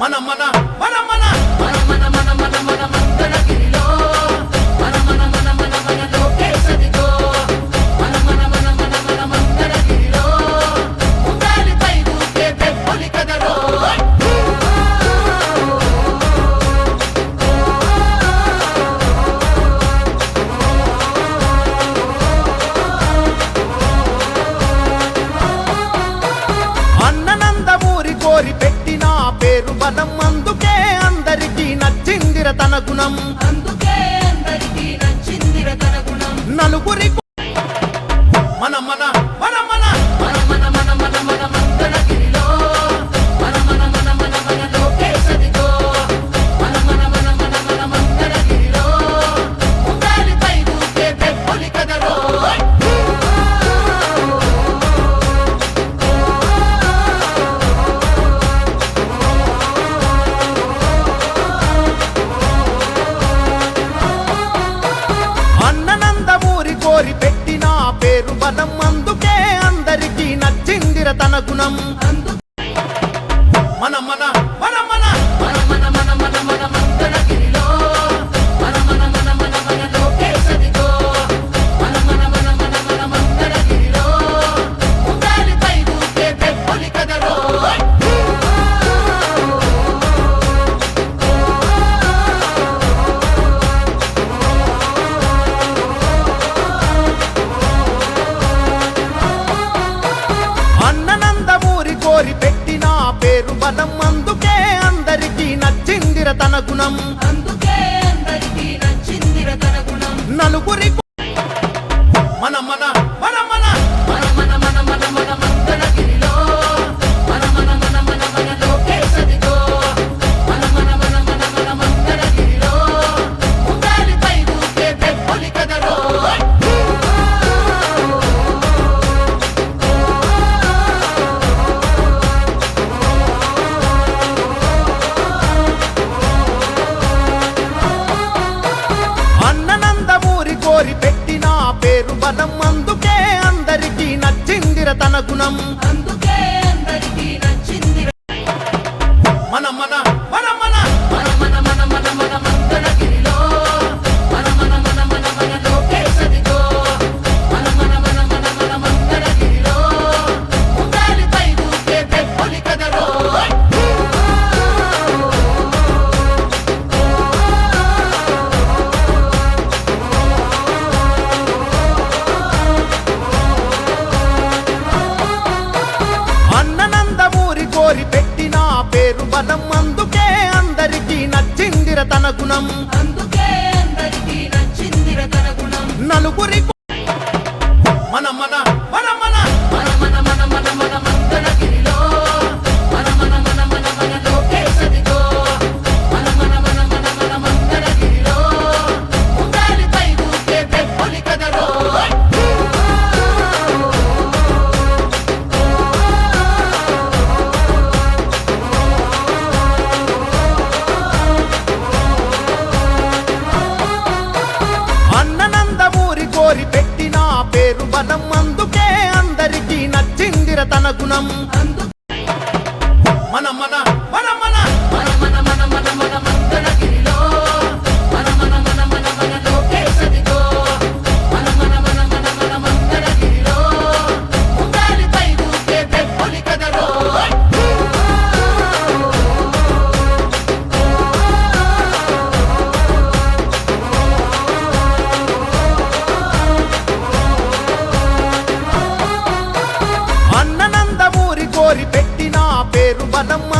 మన మన మన మన అందుకే అందరికి నచ్చిందిర తన గుణం. అందుకే అందరికి నచ్చిందిర తన గుణం. నలుగురి Ragunam, తన గుణం. నలుగురి మన మన మన మన అందుకే అందరికీ నచ్చిందిర తన గుణం. అందుకే అందుకే అందరికీ నచ్చిందిర తన గుణం. నలుగురి మన మన పదం అందుకే అందరికీ నచ్చిందిర తన గుణం. మన మన మన மனம்